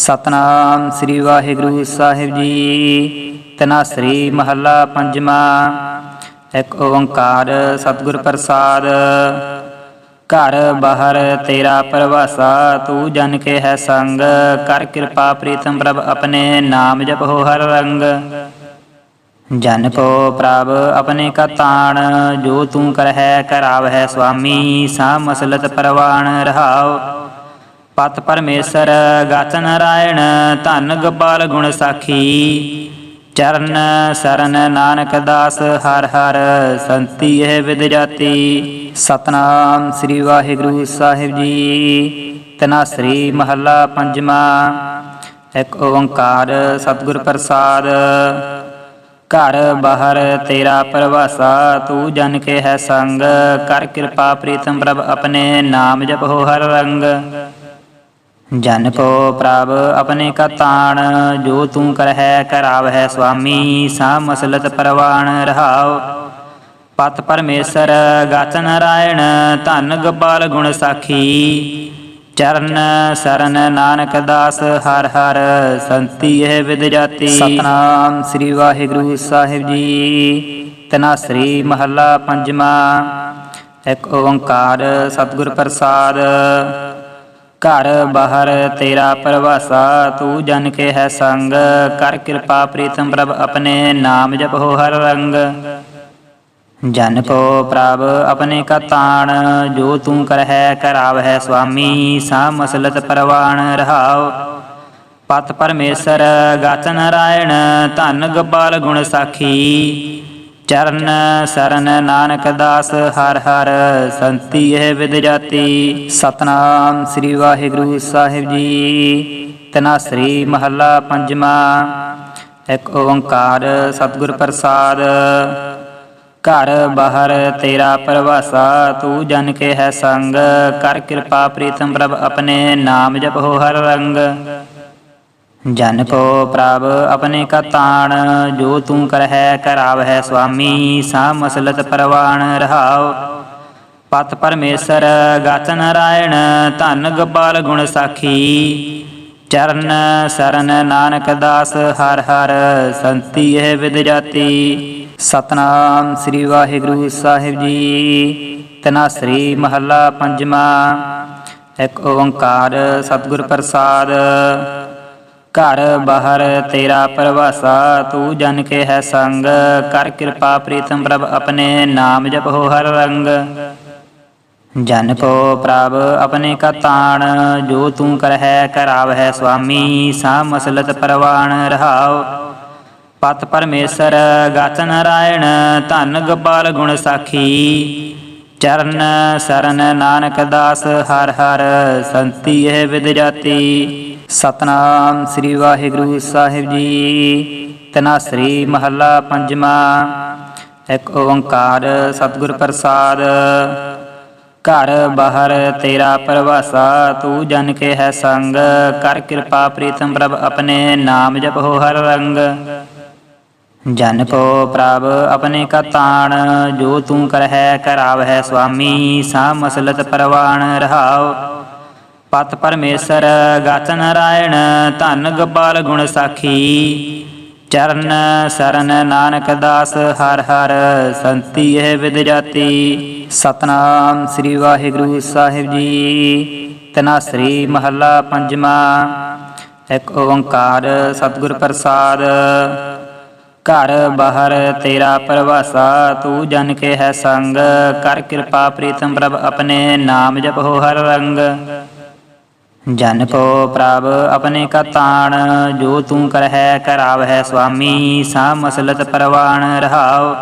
ਸਤਨਾਮ ਸ੍ਰੀ ਵਾਹਿਗੁਰੂ ਸਾਹਿਬ ਜੀ। ਤਨਾਸਰੀ ਮਹੱਲਾ ਪੰਜਵਾਂ। ਇੱਕ ਓੰਕਾਰ ਸਤਿਗੁਰ ਪ੍ਰਸਾਦ। ਘਰ ਬਾਹਰ ਤੇਰਾ ਪ੍ਰਵਾਸਾ, ਤੂੰ ਜਨ ਕੇ ਹੈ ਸੰਗ। ਕਰ ਕਿਰਪਾ ਪ੍ਰੀਤਮ ਪ੍ਰਭ ਆਪਣੇ ਨਾਮ ਜਪੋ ਹਰ ਰੰਗ। ਜਨ ਕੋ ਪ੍ਰਭ ਆਪਣੇ ਕਾ ਤਾਣ, ਜੋ ਤੂੰ ਕਰਹਿ, ਕਰਾਵਹਿ ਸੁਆਮੀ ਸਾ ਮਸਲਤ ਪਰਵਾਣ ਰਹਾਉ। ਪਤ ਪਰਮੇਸ਼ਰ ਗਤ ਨਰਾਇਣ ਧੰਨ ਗੋਪਾਲ ਗੁਣ ਸਾਖੀ। ਚਰਨ ਸਰਨ ਨਾਨਕ ਦਾਸ, ਹਰ ਹਰ ਸੰਤੀ ਇਹ ਵਿਦ ਜਾਤੀ। ਸਤਨਾਮ ਸ੍ਰੀ ਵਾਹਿਗੁਰੂ ਸਾਹਿਬ ਜੀ। ਤਨਾਸਰੀ ਮਹੱਲਾ ਪੰਜਵਾਂ। ਇੱਕ ਓੰਕਾਰ ਸਤਿਗੁਰ ਪ੍ਰਸਾਦ। ਘਰ ਬਾਹਰ ਤੇਰਾ ਪ੍ਰਵਾਸਾ, ਤੂੰ ਜਨ ਕੇ ਹੈ ਸੰਗ। ਕਰ ਕਿਰਪਾ ਪ੍ਰੀਤਮ ਪ੍ਰਭ ਆਪਣੇ ਨਾਮ ਜਪ ਹੋ ਹਰ ਰੰਗ। ਜਨ ਕੋ ਪ੍ਰਭ ਆਪਣੇ ਕਾ ਤਾਣ ਜੋ ਤੂੰ ਕਰਹਿ, ਕਰਾਵਹਿ ਸੁਆਮੀ ਸਾ ਮਸਲਤ ਪਰਵਾਣ ਰਹਾਉ। ਪਤ ਪਰਮੇਸ਼ਰ ਗਤ ਨਾਰਾਇਣ, ਧਨ ਗੋਪਾਲ ਗੁਣ ਸਾਖੀ। ਚਰਨ ਸਰਨ ਨਾਨਕ ਦਾਸ, ਹਰ ਹਰ ਸੰਤੀ ਇਹ ਵਿਦ ਜਾਤੀ। ਸਤਨਾਮ ਸ੍ਰੀ ਵਾਹਿਗੁਰੂ ਸਾਹਿਬ ਜੀ। ਤਨਾਸਰੀ ਮਹੱਲਾ ਪੰਜਵਾਂ। ਇੱਕ ਓੰਕਾਰ ਸਤਿਗੁਰ ਪ੍ਰਸਾਦ। ਘਰ ਬਾਹਰ ਤੇਰਾ ਪ੍ਰਵਾਸਾ, ਤੂੰ ਜਨ ਕੇ ਹੈ ਸੰਗ। ਕਰ ਕਿਰਪਾ ਪ੍ਰੀਤਮ ਪ੍ਰਭ ਆਪਣੇ ਨਾਮ ਜਪੋ ਹਰ ਰੰਗ। ਜਨ ਕੋ ਪ੍ਰਭ ਆਪਣੇ ਕਾ ਤਾਣ, ਜੋ ਤੂੰ ਕਰਹਿ ਕਰਾਵਹਿ ਸੁਆਮੀ ਸਾ ਮਸਲਤ ਪਰਵਾਣ ਰਹਾਉ। ਪਤ ਪਰਮੇਸ਼ਰ ਗਤ ਨਾਰਾਇਣ ਧਨ ਗੋਪਾਲ ਗੁਣ ਸਾਖੀ। ਚਰਨ ਸਰਨ ਨਾਨਕ ਦਾਸ ਹਰ ਹਰ ਸੰਤੀ ਇਹ ਵਿਦ ਜਾਤੀ। ਸਤਨਾਮ ਸ੍ਰੀ ਵਾਹਿਗੁਰੂ ਸਾਹਿਬ ਜੀ। ਤਨਾਸਰੀ ਮਹੱਲਾ ਪੰਜਵਾਂ। ਇੱਕ ਓੰਕਾਰ ਸਤਿਗੁਰ ਪ੍ਰਸਾਦ। ਘਰ ਬਾਹਰ ਤੇਰਾ ਪ੍ਰਵਾਸਾ, ਤੂੰ ਜਨ ਕੇ ਹੈ ਸੰਗ। ਕਰ ਕਿਰਪਾ ਪ੍ਰੀਤਮ ਪ੍ਰਭ, ਆਪਣੇ ਨਾਮ ਜਪੋ ਹਰ ਰੰਗ। ਜਨ ਕੋ ਪ੍ਰਭ, ਆਪਣੇ ਕਾ ਤਾਣ ਜੋ ਤੂੰ ਕਰਹਿ, ਕਰਾਵਹਿ ਸੁਆਮੀ ਸਾ ਮਸਲਤ ਪਰਵਾਣ ਰਹਾਉ। ਪਤ ਪਰਮੇਸ਼ਰ ਗਤ ਨਰਾਇਣ ਧਨ ਗੋਪਾਲ ਗੁਣ ਸਾਖੀ। ਚਰਨ ਸਰਨ ਨਾਨਕ ਦਾਸ, ਹਰ ਹਰ ਸੰਤੀ ਇਹ ਵਿਦ ਜਾਤੀ। ਸਤਨਾਮ ਸ੍ਰੀ ਵਾਹਿਗੁਰੂ ਸਾਹਿਬ ਜੀ। ਤਨਾਸਰੀ ਮਹੱਲਾ ਪੰਜਵਾਂ। ਇੱਕ ਓੰਕਾਰ ਸਤਿਗੁਰ ਪ੍ਰਸਾਦ। ਘਰ ਬਾਹਰ ਤੇਰਾ ਪ੍ਰਵਾਸਾ, ਤੂੰ ਜਨ ਕੇ ਹੈ ਸੰਗ। ਕਰ ਕਿਰਪਾ ਪ੍ਰੀਤਮ ਪ੍ਰਭ ਆਪਣੇ ਨਾਮ ਜਪੋ ਹਰ ਰੰਗ। ਜਨ ਕੋ ਪ੍ਰਭ ਆਪਣੇ ਕਾ ਤਾਣ, ਜੋ ਤੂੰ ਕਰਹਿ ਕਰਾਵਹਿ ਸੁਆਮੀ ਸਾ ਮਸਲਤ ਪਰਵਾਣ ਰਹਾਉ। ਪਤ ਪਰਮੇਸ਼ਰ, ਗਤ ਨਰਾਇਣ, ਧਨ ਗੋਪਾਲ ਗੁਣ ਸਾਖੀ। ਚਰਨ ਸਰਨ ਨਾਨਕ ਦਾਸ, ਹਰ ਹਰ ਸੰਤੀ ਇਹ ਵਿਦ ਜਾਤੀ ਸਤਨਾਮ ਸ੍ਰੀ ਵਾਹਿਗੁਰੂ ਸਾਹਿਬ ਜੀ। ਤਨਾਸਰੀ ਮਹੱਲਾ ਪੰਜਵਾਂ। ਇੱਕ ਓੰਕਾਰ ਸਤਿਗੁਰ ਪ੍ਰਸਾਦ। ਘਰ ਬਾਹਰ ਤੇਰਾ ਪ੍ਰਵਾਸਾ, ਤੂੰ ਜਨ ਕੇ ਹੈ ਸੰਗ। ਕਰ ਕਿਰਪਾ ਪ੍ਰੀਤਮ ਪ੍ਰਭ ਆਪਣੇ ਨਾਮ ਜਪੋ ਹਰ ਰੰਗ। ਜਨ ਕੋ ਪ੍ਰਭ ਆਪਣੇ ਕਾ ਤਾਣ, ਜੋ ਤੂੰ ਕਰਹਿ, ਕਰਾਵਹਿ ਸੁਆਮੀ ਸਾ ਮਸਲਤ ਪਰਵਾਣ ਰਹਾਉ। ਪਤ ਪਰਮੇਸ਼ਰ ਗਤ ਨਰਾਇਣ ਧਨ ਗੋਪਾਲ ਗੁਣ ਸਾਖੀ। ਚਰਨ ਸਰਨ ਨਾਨਕ ਦਾਸ, ਹਰ ਹਰ ਸੰਤੀ ਇਹ ਵਿਦ ਜਾਤੀ। ਸਤਨਾਮ ਸ੍ਰੀ ਵਾਹਿਗੁਰੂ ਸਾਹਿਬ ਜੀ। ਤਨਾਸਰੀ ਮਹੱਲਾ ਪੰਜਵਾਂ। ਇੱਕ ਓੰਕਾਰ ਸਤਿਗੁਰ ਪ੍ਰਸਾਦ। ਘਰ ਬਾਹਰ ਤੇਰਾ ਪ੍ਰਵਾਸਾ, ਤੂੰ ਜਨ ਕੇ ਹੈ ਸੰਗ। ਕਰ ਕਿਰਪਾ ਪ੍ਰੀਤਮ ਪ੍ਰਭ, ਆਪਣੇ ਨਾਮ ਜਪ ਹੋ ਹਰ ਰੰਗ। ਜਨ ਕੋ ਪ੍ਰਭ ਆਪਣੇ ਕਾ ਤਾਣ ਜੋ ਤੂੰ ਕਰਹਿ, ਕਰਾਵਹਿ ਸੁਆਮੀ ਸਾ ਮਸਲਤ ਪਰਵਾਣ ਰਹਾਉ।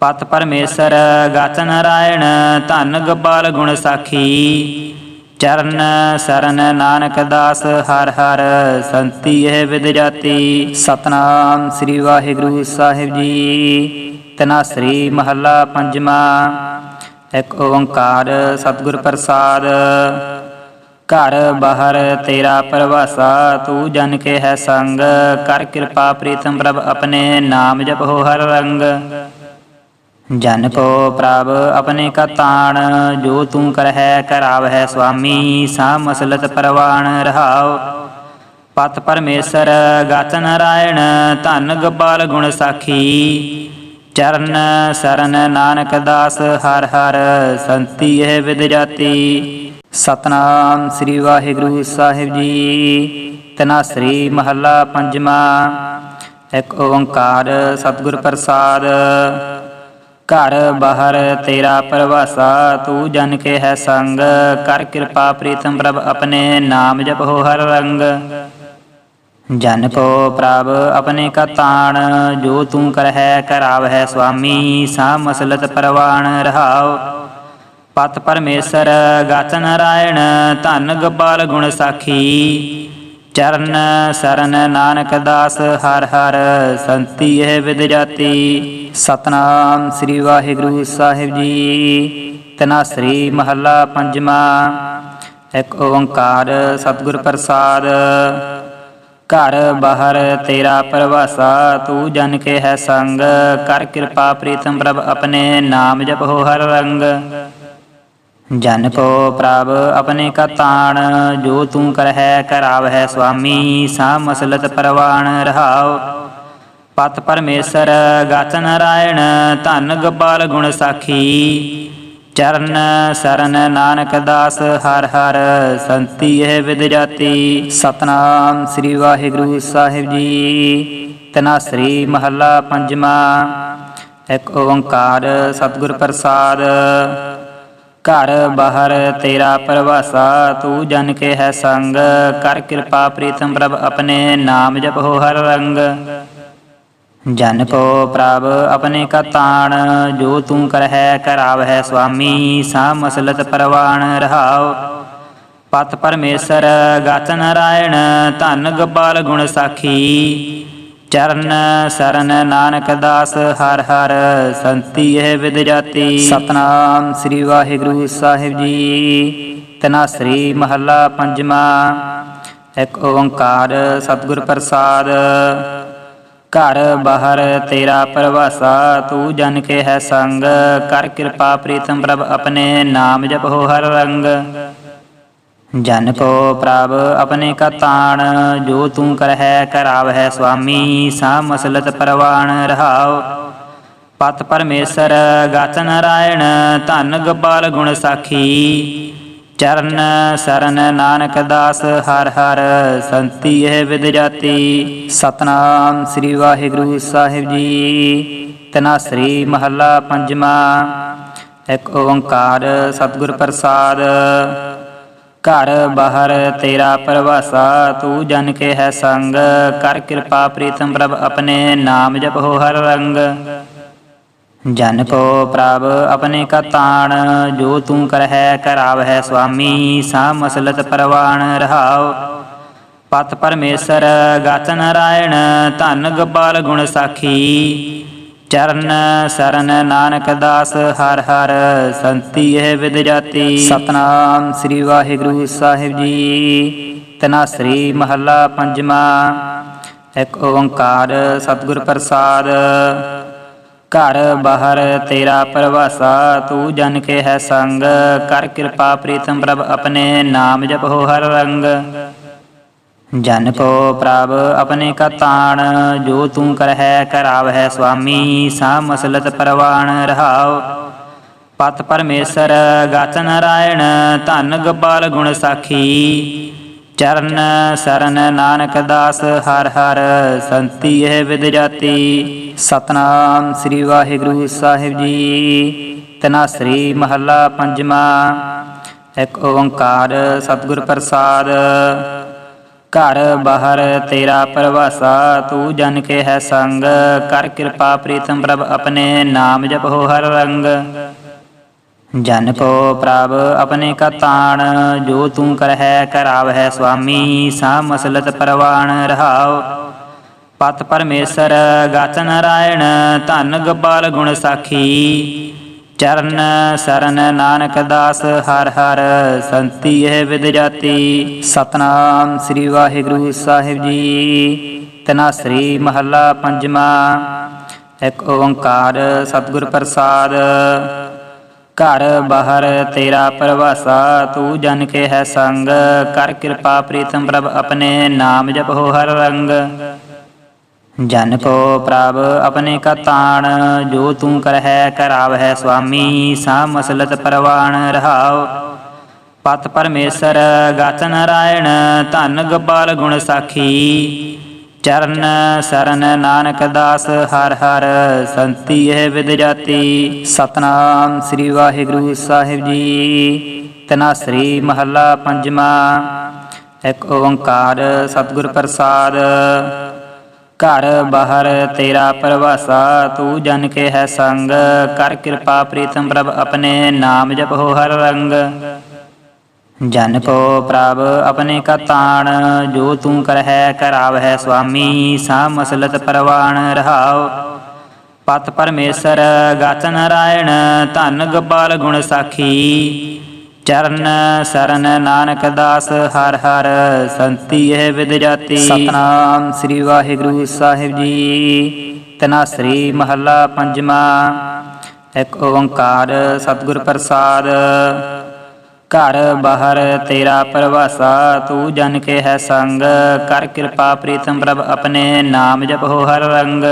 ਪਤ ਪਰਮੇਸ਼ਰ ਗਤ ਨਰਾਇਣ ਧਨ ਗੋਪਾਲ ਗੁਣ ਸਾਖੀ। ਚਰਨ ਸਰਨ ਨਾਨਕ ਦਾਸ, ਹਰ ਹਰ ਸੰਤੀ ਇਹ ਵਿਦ ਜਾਤੀ। ਸਤਨਾਮ ਸ੍ਰੀ ਵਾਹਿਗੁਰੂ ਸਾਹਿਬ ਜੀ। ਤਨਾਸਰੀ ਮਹੱਲਾ ਪੰਜਵਾਂ। ਇੱਕ ਓੰਕਾਰ ਸਤਿਗੁਰ ਪ੍ਰਸਾਦ। ਘਰ ਬਾਹਰ ਤੇਰਾ ਪ੍ਰਵਾਸਾ, ਤੂੰ ਜਨ ਕੇ ਹੈ ਸੰਗ। ਕਰ ਕਿਰਪਾ ਪ੍ਰੀਤਮ ਪ੍ਰਭ ਆਪਣੇ ਨਾਮ ਜਪੋ ਹਰ ਰੰਗ। ਜਨ ਕੋ ਪ੍ਰਭ ਆਪਣੇ ਕਾ ਤਾਣ, ਜੋ ਤੂੰ ਕਰਹਿ ਕਰਾਵਹਿ ਸੁਆਮੀ ਸਾ ਮਸਲਤ ਪਰਵਾਣ ਰਹਾਉ। ਪਤ ਪਰਮੇਸ਼ਰ, ਗਤ ਨਾਰਾਇਣ, ਧਨ ਗੋਪਾਲ ਗੁਣ ਸਾਖੀ। ਚਰਨ ਸਰਨ ਨਾਨਕ ਦਾਸ, ਹਰ ਹਰ ਸੰਤੀ ਇਹ ਵਿਦ ਜਾਤੀ ਸਤਨਾਮ ਸ੍ਰੀ ਵਾਹਿਗੁਰੂ ਸਾਹਿਬ ਜੀ। ਤਨਾਸਰੀ ਮਹੱਲਾ ਪੰਜਵਾ। ਇੱਕ ਓੰਕਾਰ ਸਤਿਗੁਰ ਪ੍ਰਸਾਦ। ਘਰ ਬਾਹਰ ਤੇਰਾ ਪ੍ਰਵਾਸਾ, ਤੂੰ ਜਨ ਕੇ ਹੈ ਸੰਗ। ਕਰ ਕਿਰਪਾ ਪ੍ਰੀਤਮ ਪ੍ਰਭ ਆਪਣੇ ਨਾਮ ਜਪੋ ਹਰ ਰੰਗ। ਜਨ ਕੋ ਪ੍ਰਭ ਆਪਣੇ ਕਾ ਤਾਣ, ਜੋ ਤੂੰ ਕਰਹਿ, ਕਰਾਵਹਿ ਸੁਆਮੀ ਸਾ ਮਸਲਤ ਪਰਵਾਣ ਰਹਾਉ। ਪਤ ਪਰਮੇਸ਼ਰ ਗਤ ਨਰਾਇਣ ਧੰਨ ਗੋਪਾਲ ਗੁਣ ਸਾਖੀ। ਚਰਨ ਸਰਨ ਨਾਨਕ ਦਾਸ, ਹਰ ਹਰ ਸੰਤੀ ਇਹ ਵਿਦ ਜਾਤੀ। ਸਤਨਾਮ ਸ੍ਰੀ ਵਾਹਿਗੁਰੂ ਸਾਹਿਬ ਜੀ। ਤਨਾਸਰੀ ਮਹੱਲਾ ਪੰਜਵਾ। ਇੱਕ ਓੰਕਾਰ ਸਤਿਗੁਰ ਪ੍ਰਸਾਦ। ਘਰ ਬਾਹਰ ਤੇਰਾ ਪ੍ਰਵਾਸਾ, ਤੂੰ ਜਨ ਕੇ ਹੈ ਸੰਗ। ਕਰ ਕਿਰਪਾ ਪ੍ਰੀਤਮ ਪ੍ਰਭ ਆਪਣੇ ਨਾਮ ਜਪ ਹੋ ਹਰ ਰੰਗ। ਜਨ ਕੋ ਪ੍ਰਭ ਆਪਣੇ ਕਾ ਤਾਣ ਜੋ ਤੂੰ ਕਰਹਿ, ਕਰਾਵਹਿ ਸੁਆਮੀ ਸਾ ਮਸਲਤ ਪਰਵਾਣ ਰਹਾਉ। ਪਤ ਪਰਮੇਸ਼ਰ, ਗਤ ਨਾਰਾਇਣ, ਧਨ ਗੋਪਾਲ ਗੁਣ ਸਾਖੀ। ਚਰਨ ਸਰਨ ਨਾਨਕ ਦਾਸ, ਹਰ ਹਰ ਸੰਤੀ ਇਹ ਵਿਦ ਜਾਤੀ। ਸਤਨਾਮ ਸ੍ਰੀ ਵਾਹਿਗੁਰੂ ਸਾਹਿਬ ਜੀ। ਤਨਾਸਰੀ ਮਹੱਲਾ ਪੰਜਵਾ। ਇੱਕ ਓੰਕਾਰ ਸਤਿਗੁਰ ਪ੍ਰਸਾਦ। ਘਰ ਬਾਹਰ ਤੇਰਾ ਪ੍ਰਵਾਸਾ, ਤੂੰ ਜਨ ਕੇ ਹੈ ਸੰਗ। ਕਰ ਕਿਰਪਾ ਪ੍ਰੀਤਮ ਪ੍ਰਭ, ਆਪਣੇ ਨਾਮ ਜਪੋ ਹਰ ਰੰਗ। ਜਨ ਕੋ ਪ੍ਰਭ, ਆਪਣੇ ਕਾ ਤਾਣ। ਜੋ ਤੂੰ ਕਰਹਿ, ਕਰਾਵਹਿ ਸੁਆਮੀ ਸਾ ਮਸਲਤ ਪਰਵਾਣ ਰਹਾਉ। ਪਤ ਪਰਮੇਸ਼ਰ ਗਤ ਨਰਾਇਣ ਧਨ ਗੋਪਾਲ ਗੁਣ ਸਾਖੀ। ਚਰਨ ਸਰਨ ਨਾਨਕ ਦਾਸ ਹਰ ਹਰ ਸੰਤੀ ਇਹ ਵਿਦ ਜਾਤੀ। ਸਤਨਾਮ ਸ੍ਰੀ ਵਾਹਿਗੁਰੂ ਸਾਹਿਬ ਜੀ। ਤਨਾਸਰੀ ਮਹੱਲਾ ਪੰਜਵਾ। ਇੱਕ ਓੰਕਾਰ ਸਤਿਗੁਰ ਪ੍ਰਸਾਦ। ਘਰ ਬਾਹਰ ਤੇਰਾ ਪ੍ਰਵਾਸਾ, ਤੂੰ ਜਨ ਕੇ ਹੈ ਸੰਗ। ਕਰ ਕਿਰਪਾ ਪ੍ਰੀਤਮ ਪ੍ਰਭ, ਆਪਣੇ ਨਾਮ ਜਪੋ ਹਰ ਰੰਗ। ਜਨ ਕੋ ਪ੍ਰਭ, ਆਪਣੇ ਕਾ ਤਾਣ ਜੋ ਤੂੰ ਕਰਹਿ, ਕਰਾਵਹਿ ਸੁਆਮੀ ਸਾ ਮਸਲਤ ਪਰਵਾਣ ਰਹਾਉ। ਪਤ ਪਰਮੇਸ਼ਰ ਗਤ ਨਰਾਇਣ ਧਨ ਗੋਪਾਲ ਗੁਣ ਸਾਖੀ। ਚਰਨ ਸਰਨ ਨਾਨਕ ਦਾਸ, ਹਰ ਹਰ ਸੰਤੀ ਇਹ ਵਿਦ ਜਾਤੀ। ਸਤਨਾਮ ਸ੍ਰੀ ਵਾਹਿਗੁਰੂ ਸਾਹਿਬ ਜੀ। ਤਨਾਸਰੀ ਮਹੱਲਾ ਪੰਜਵਾ। ਇੱਕ ਓੰਕਾਰ ਸਤਿਗੁਰ ਪ੍ਰਸਾਦ। ਘਰ ਬਾਹਰ ਤੇਰਾ ਪ੍ਰਵਾਸਾ, ਤੂੰ ਜਨ ਕੇ ਹੈ ਸੰਗ। ਕਰ ਕਿਰਪਾ ਪ੍ਰੀਤਮ ਪ੍ਰਭ, ਆਪਣੇ ਨਾਮ ਜਪੋ ਹਰ ਰੰਗ। ਜਨ ਕੋ ਪ੍ਰਭ, ਆਪਣੇ ਕਾ ਤਾਣ। ਜੋ ਤੂੰ ਕਰਹਿ, ਕਰਾਵਹਿ ਸੁਆਮੀ ਸਾ ਮਸਲਤ ਪਰਵਾਣ ਰਹਾਉ। ਪਤ ਪਰਮੇਸ਼ਰ ਗਤ ਨਰਾਇਣ ਧਨ ਗੋਪਾਲ ਗੁਣ ਸਾਖੀ। ਚਰਨ ਸਰਨ ਨਾਨਕ ਦਾਸ ਹਰ ਹਰ ਸੰਤੀ ਇਹ ਵਿਦ ਜਾਤੀ। ਸਤਨਾਮ ਸ੍ਰੀ ਵਾਹਿਗੁਰੂ ਸਾਹਿਬ ਜੀ। ਤਨਾਸਰੀ ਮਹੱਲਾ ਪੰਜਵਾ। ਇੱਕ ਓੰਕਾਰ ਸਤਿਗੁਰ ਪ੍ਰਸਾਦ। ਘਰ ਬਾਹਰ ਤੇਰਾ ਪ੍ਰਵਾਸਾ, ਤੂੰ ਜਨ ਕੇ ਹੈ ਸੰਗ। ਕਰ ਕਿਰਪਾ ਪ੍ਰੀਤਮ ਪ੍ਰਭ, ਆਪਣੇ ਨਾਮ ਜਪੋ ਹਰ ਰੰਗ। ਜਨ ਕੋ ਪ੍ਰਭ ਆਪਣੇ ਕਾ ਤਾਣ ਜੋ ਤੂੰ ਕਰਹਿ, ਕਰਾਵਹਿ ਸੁਆਮੀ ਸਾ ਮਸਲਤ ਪਰਵਾਣ ਰਹਾਉ। ਪਤ ਪਰਮੇਸ਼ਰ, ਗਤ ਨਰਾਇਣ, ਧਨ ਗੋਪਾਲ ਗੁਣ ਸਾਖੀ। ਚਰਨ ਸਰਨ ਨਾਨਕ ਦਾਸ, ਹਰ ਹਰ ਸੰਤੀ ਇਹ ਵਿਦ ਜਾਤੀ। ਸਤਨਾਮ ਸ੍ਰੀ ਵਾਹਿਗੁਰੂ ਸਾਹਿਬ ਜੀ। ਤਨਾਸਰੀ ਮਹੱਲਾ ਪੰਜਵਾ। ਇੱਕ ਓੰਕਾਰ ਸਤਿਗੁਰ ਪ੍ਰਸਾਦ। ਘਰ ਬਾਹਰ ਤੇਰਾ ਪ੍ਰਵਾਸਾ, ਤੂੰ ਜਨ ਕੇ ਹੈ ਸੰਗ। ਕਰ ਕਿਰਪਾ ਪ੍ਰੀਤਮ ਪ੍ਰਭ ਆਪਣੇ ਨਾਮ ਜਪੋ ਹਰ ਰੰਗ। ਜਨ ਕੋ ਪ੍ਰਭ ਆਪਣੇ ਕਾ ਤਾਣ, ਜੋ ਤੂੰ ਕਰਹਿ ਕਰਾਵਹਿ ਸੁਆਮੀ ਸਾ ਮਸਲਤ ਪਰਵਾਣ ਰਹਾਉ। ਪਤ ਪਰਮੇਸ਼ਰ ਗਤ ਨਰਾਇਣ ਧਨ ਗੋਪਾਲ ਗੁਣ ਸਾਖੀ। ਚਰਨ ਸਰਨ ਨਾਨਕ ਦਾਸ ਹਰ ਹਰ ਸੰਤੀ ਇਹ ਵਿਦ ਜਾਤੀ। ਸਤਨਾਮ ਸ੍ਰੀ ਵਾਹਿਗੁਰੂ ਸਾਹਿਬ ਜੀ। ਤਨਾਸਰੀ ਮਹੱਲਾ ਪੰਜਵਾ। ਇੱਕ ਓੰਕਾਰ ਸਤਿਗੁਰ ਪ੍ਰਸਾਦ। ਘਰ ਬਾਹਰ ਤੇਰਾ ਪ੍ਰਵਾਸਾ, ਤੂੰ ਜਨ ਕੇ ਹੈ ਸੰਗ। ਕਰ ਕਿਰਪਾ ਪ੍ਰੀਤਮ ਪ੍ਰਭ ਆਪਣੇ ਨਾਮ ਜਪ ਹੋ ਹਰ ਰੰਗ। ਜਨ ਕੋ ਪ੍ਰਭ ਆਪਣੇ ਕਾ ਤਾਣ ਜੋ ਤੂੰ ਕਰਹਿ, ਕਰਾਵਹਿ ਸੁਆਮੀ ਸਾ ਮਸਲਤ ਪਰਵਾਣ ਰਹਾਉ। ਪਤ ਪਰਮੇਸ਼ਰ, ਗਤ ਨਾਰਾਇਣ, ਧਨ ਗੋਪਾਲ ਗੁਣ ਸਾਖੀ। ਚਰਨ ਸਰਨ ਨਾਨਕ ਦਾਸ, ਹਰ ਹਰ ਸੰਤੀ ਇਹ ਵਿਦ ਜਾਤੀ। ਸਤਨਾਮ ਸ੍ਰੀ ਵਾਹਿਗੁਰੂ ਸਾਹਿਬ ਜੀ। ਤਨਾਸਰੀ ਮਹੱਲਾ ਪੰਜਵਾ। ਇੱਕ ਓੰਕਾਰ ਸਤਿਗੁਰ ਪ੍ਰਸਾਦ। ਘਰ ਬਾਹਰ ਤੇਰਾ ਪ੍ਰਵਾਸਾ, ਤੂੰ ਜਨ ਕੇ ਹੈ ਸੰਗ। ਕਰ ਕਿਰਪਾ ਪ੍ਰੀਤਮ ਪ੍ਰਭ ਆਪਣੇ ਨਾਮ ਜਪੋ ਹਰ ਰੰਗ। ਜਨ ਕੋ ਪ੍ਰਭ ਆਪਣੇ ਕਾ ਤਾਣ, ਜੋ ਤੂੰ ਕਰਹਿ ਕਰਾਵਹਿ ਸੁਆਮੀ ਸਾ ਮਸਲਤ ਪਰਵਾਣ ਰਹਾਉ। ਪਤ ਪਰਮੇਸ਼ਰ ਗਤ ਨਾਰਾਇਣ ਧਨ ਗੋਪਾਲ ਗੁਣ ਸਾਖੀ। ਚਰਨ ਸਰਨ ਨਾਨਕ ਦਾਸ ਹਰ ਹਰ ਸੰਤੀ ਇਹ ਵਿਦ ਜਾਤੀ। ਸਤਨਾਮ ਸ੍ਰੀ ਵਾਹਿਗੁਰੂ ਸਾਹਿਬ ਜੀ। ਤਨਾਸਰੀ ਮਹੱਲਾ ਪੰਜਵਾ। ਇੱਕ ਓੰਕਾਰ ਸਤਿਗੁਰ ਪ੍ਰਸਾਦ। ਘਰ ਬਾਹਰ ਤੇਰਾ ਪ੍ਰਵਾਸਾ, ਤੂੰ ਜਨ ਕੇ ਹੈ ਸੰਗ। ਕਰ ਕਿਰਪਾ ਪ੍ਰੀਤਮ ਪ੍ਰਭ ਆਪਣੇ ਨਾਮ ਜਪ ਹੋ ਹਰ ਰੰਗ।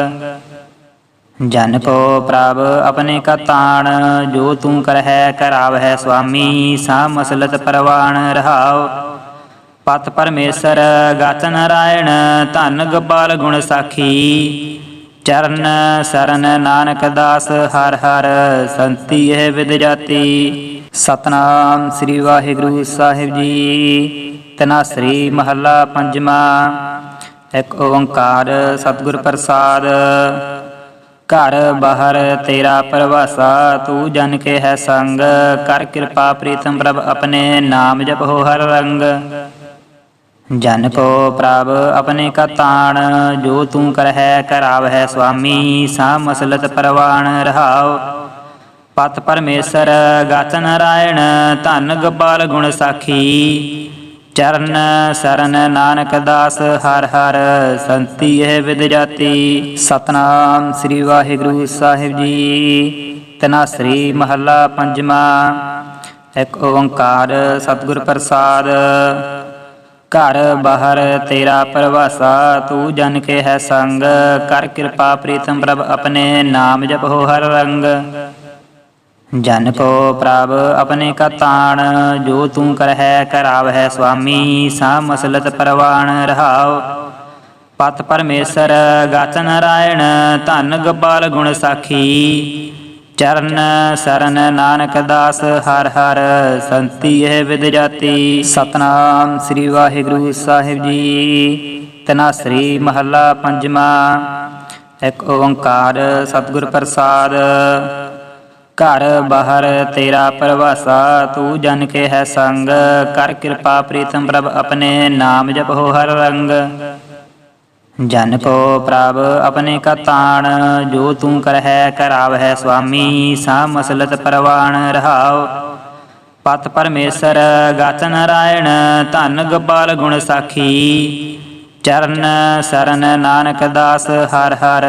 ਜਨ ਕੋ ਪ੍ਰਭ ਆਪਣੇ ਕਾ ਤਾਣ ਜੋ ਤੂੰ ਕਰਹਿ, ਕਰਾਵਹਿ ਸੁਆਮੀ ਸਾ ਮਸਲਤ ਪਰਵਾਣ ਰਹਾਉ। ਪਤ ਪਰਮੇਸ਼ਰ, ਗਤ ਨਰਾਇਣ, ਧਨ ਗੋਪਾਲ ਗੁਣ ਸਾਖੀ। ਚਰਨ ਸਰਨ ਨਾਨਕ ਦਾਸ, ਹਰ ਹਰ ਸੰਤੀ ਹੈ ਵਿਦ ਜਾਤੀ। ਸਤਨਾਮ ਸ੍ਰੀ ਵਾਹਿਗੁਰੂ ਸਾਹਿਬ ਜੀ। ਤਨਾ ਸ੍ਰੀ ਮਹੱਲਾ ਪੰਜਵਾ। ਇੱਕ ਓੰਕਾਰ ਸਤਿਗੁਰ ਪ੍ਰਸਾਦ। ਘਰ ਬਾਹਰ ਤੇਰਾ ਪ੍ਰਵਾਸਾ, ਤੂੰ ਜਨ ਕੇ ਹੈ ਸੰਗ। ਕਰ ਕਿਰਪਾ ਪ੍ਰੀਤਮ ਪ੍ਰਭ ਆਪਣੇ ਨਾਮ ਜਪੋ ਹਰ ਰੰਗ। ਜਨ ਕੋ ਪ੍ਰਭ ਆਪਣੇ ਕਾ ਤਾਣ, ਜੋ ਤੂੰ ਕਰਹਿ ਕਰਾਵਹਿ ਸੁਆਮੀ ਸਾ ਮਸਲਤ ਪਰਵਾਣ ਰਹਾਉ। ਪਤ ਪਰਮੇਸ਼ਰ ਗਤ ਨਾਰਾਇਣ ਧਨ ਗੋਪਾਲ ਗੁਣ ਸਾਖੀ। ਚਰਨ ਸਰਨ ਨਾਨਕ ਦਾਸ ਹਰ ਹਰ ਸੰਤੀ ਇਹ ਵਿਦ ਜਾਤੀ। ਸਤਨਾਮ ਸ੍ਰੀ ਵਾਹਿਗੁਰੂ ਸਾਹਿਬ ਜੀ। ਤਨਾਸਰੀ ਮਹੱਲਾ ਪੰਜਵਾ। ਇੱਕ ਓੰਕਾਰ ਸਤਿਗੁਰ ਪ੍ਰਸਾਦ। ਘਰ ਬਾਹਰ ਤੇਰਾ ਪ੍ਰਵਾਸਾ, ਤੂੰ ਜਨ ਕੇ ਹੈ ਸੰਗ। ਕਰ ਕਿਰਪਾ ਪ੍ਰੀਤਮ ਪ੍ਰਭ, ਆਪਣੇ ਨਾਮ ਜਪ ਹੋ ਹਰ ਰੰਗ। ਜਨ ਕੋ ਪ੍ਰਭ ਆਪਣੇ ਕਾ ਤਾਣ ਜੋ ਤੂੰ ਕਰਹਿ ਕਰਾਵਹਿ ਸੁਆਮੀ ਸਾ ਮਸਲਤ ਪਰਵਾਣ ਰਹਾਉ। ਪਤ ਪਰਮੇਸ਼ਰ ਗਤ ਨਰਾਇਣ ਧਨ ਗੋਪਾਲ ਗੁਣ ਸਾਖੀ। ਚਰਨ ਸਰਨ ਨਾਨਕ ਦਾਸ ਹਰ ਹਰ, ਸੰਤੀ ਇਹ ਵਿਦ ਜਾਤੀ। ਸਤਨਾਮ ਸ੍ਰੀ ਵਾਹਿਗੁਰੂ ਸਾਹਿਬ ਜੀ। ਤਨਾਸਰੀ ਮਹੱਲਾ ਪੰਜਵਾ। ਇੱਕ ਓੰਕਾਰ ਸਤਿਗੁਰ ਪ੍ਰਸਾਦ। ਘਰ ਬਾਹਰ ਤੇਰਾ ਪ੍ਰਵਾਸਾ, ਤੂੰ ਜਨ ਕੇ ਹੈ ਸੰਗ। ਕਰ ਕਿਰਪਾ ਪ੍ਰੀਤਮ ਪ੍ਰਭ ਆਪਣੇ ਨਾਮ ਜਪੋ ਹਰ ਰੰਗ। ਜਨ ਕੋ ਪ੍ਰਭ ਆਪਣੇ ਕਾ ਤਾਣ, ਜੋ ਤੂੰ ਕਰਹਿ ਕਰਾਵਹਿ ਸੁਆਮੀ ਸਾ ਮਸਲਤ ਪਰਵਾਣ ਰਹਾਉ। ਪਤ ਪਰਮੇਸ਼ਰ ਗਤ ਨਾਰਾਇਣ ਧਨ ਗੋਪਾਲ ਗੁਣ ਸਾਖੀ। ਚਰਨ ਸਰਨ ਨਾਨਕ ਦਾਸ ਹਰ ਹਰ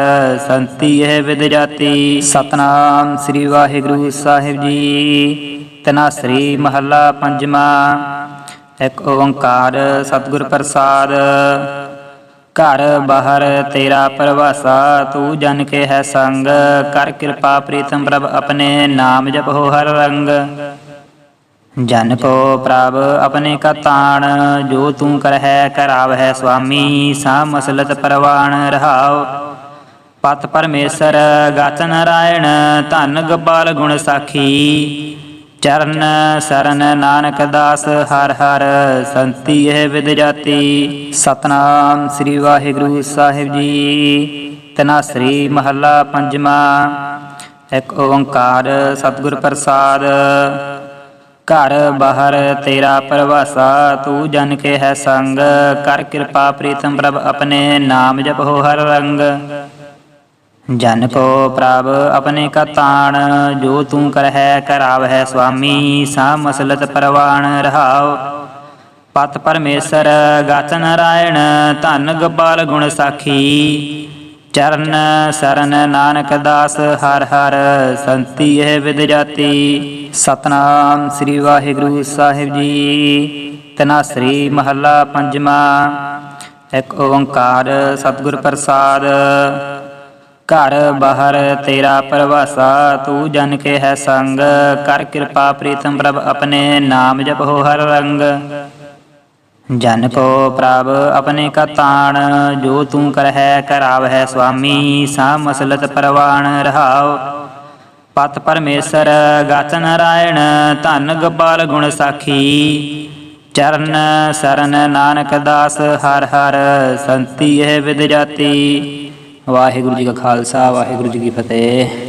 ਸੰਤੀ ਇਹ ਵਿਦ ਜਾਤੀ। ਸਤਨਾਮ ਸ੍ਰੀ ਵਾਹਿਗੁਰੂ ਸਾਹਿਬ ਜੀ ਤਨਾਸਰੀ ਮਹੱਲਾ ਪੰਜਵਾ। ਇੱਕ ਓੰਕਾਰ ਸਤਿਗੁਰ ਪ੍ਰਸਾਦ। ਘਰ ਬਾਹਰ ਤੇਰਾ ਪ੍ਰਵਾਸਾ, ਤੂੰ ਜਨ ਕੇ ਹੈ ਸੰਗ। ਕਰ ਕਿਰਪਾ ਪ੍ਰੀਤਮ ਪ੍ਰਭ, ਆਪਣੇ ਨਾਮ ਜਪੋ ਹਰ ਰੰਗ। ਜਨ ਕੋ ਪ੍ਰਭ ਆਪਣੇ ਕਾ ਤਾਣ ਜੋ ਤੂੰ ਕਰਹਿ ਕਰਾਵਹਿ ਸੁਆਮੀ ਸਾ ਮਸਲਤ ਪਰਵਾਣ ਰਹਾਉ। ਪਤ ਪਰਮੇਸ਼ਰ ਗਤ ਨਰਾਇਣ ਧਨ ਗੋਪਾਲ ਗੁਣ ਸਾਖੀ। ਚਰਨ ਸਰਨ ਨਾਨਕ ਦਾਸ ਹਰ ਹਰ, ਸੰਤੀ ਇਹ ਵਿਦ ਜਾਤੀ। ਸਤਨਾਮ ਸ੍ਰੀ ਵਾਹਿਗੁਰੂ ਸਾਹਿਬ ਜੀ। ਤਨਾਸਰੀ ਮਹੱਲਾ ਪੰਜਵਾ। ਇੱਕ ਓੰਕਾਰ ਸਤਿਗੁਰ ਪ੍ਰਸਾਦ। ਘਰ ਬਾਹਰ ਤੇਰਾ ਪ੍ਰਵਾਸਾ, ਤੂੰ ਜਨ ਕੇ ਹੈ ਸੰਗ। ਕਰ ਕਿਰਪਾ ਪ੍ਰੀਤਮ ਪ੍ਰਭ ਆਪਣੇ ਨਾਮ ਜਪੋ ਹਰ ਰੰਗ। ਜਨ ਕੋ ਪ੍ਰਭ ਆਪਣੇ ਕਾ ਤਾਣ, ਜੋ ਤੂੰ ਕਰਹਿ ਕਰਾਵਹਿ ਸੁਆਮੀ ਸਾ ਮਸਲਤ ਪਰਵਾਣ ਰਹਾਉ। ਪਤ ਪਰਮੇਸ਼ਰ ਗਤ ਨਾਰਾਇਣ ਧਨ ਗੋਪਾਲ ਗੁਣ ਸਾਖੀ। ਚਰਨ ਸਰਨ ਨਾਨਕ ਦਾਸ ਹਰ ਹਰ ਸੰਤੀ ਇਹ ਵਿਦ ਜਾਤੀ। ਸਤਨਾਮ ਸ੍ਰੀ ਵਾਹਿਗੁਰੂ ਸਾਹਿਬ ਜੀ। ਤਨਾ ਸ੍ਰੀ ਮਹੱਲਾ ਪੰਜਵਾ ਇੱਕ ਓੰਕਾਰ ਸਤਿਗੁਰ ਪ੍ਰਸਾਦ। ਘਰ ਬਾਹਰ ਤੇਰਾ ਪ੍ਰਵਾਸਾ, ਤੂੰ ਜਨ ਕੇ ਹੈ ਸੰਗ। ਕਰ ਕਿਰਪਾ ਪ੍ਰੀਤਮ ਪ੍ਰਭ ਆਪਣੇ ਨਾਮ ਜਪ ਹੋ ਹਰ ਰੰਗ। ਜਨ ਕੋ ਪ੍ਰਭ ਆਪਣੇ ਕਾ ਤਾਣ ਜੋ ਤੂੰ ਕਰਹਿ ਕਰਾਵ ਹੈ ਸੁਆਮੀ ਸਾ ਮਸਲਤ ਪਰਵਾਣ ਰਹਾਉ। ਪਤ ਪਰਮੇਸ਼ਰ ਗਤ ਨਾਰਾਇਣ, ਧਨ ਗੋਪਾਲ ਗੁਣ ਸਾਖੀ। ਚਰਨ ਸਰਨ ਨਾਨਕ ਦਾਸ, ਹਰ ਹਰ ਸੰਤੀ ਇਹ ਵਿਦ ਜਾਤੀ ਵਾਹਿਗੁਰੂ ਜੀ ਕਾ ਖਾਲਸਾ, ਵਾਹਿਗੁਰੂ ਜੀ ਕੀ ਫਤਿਹ।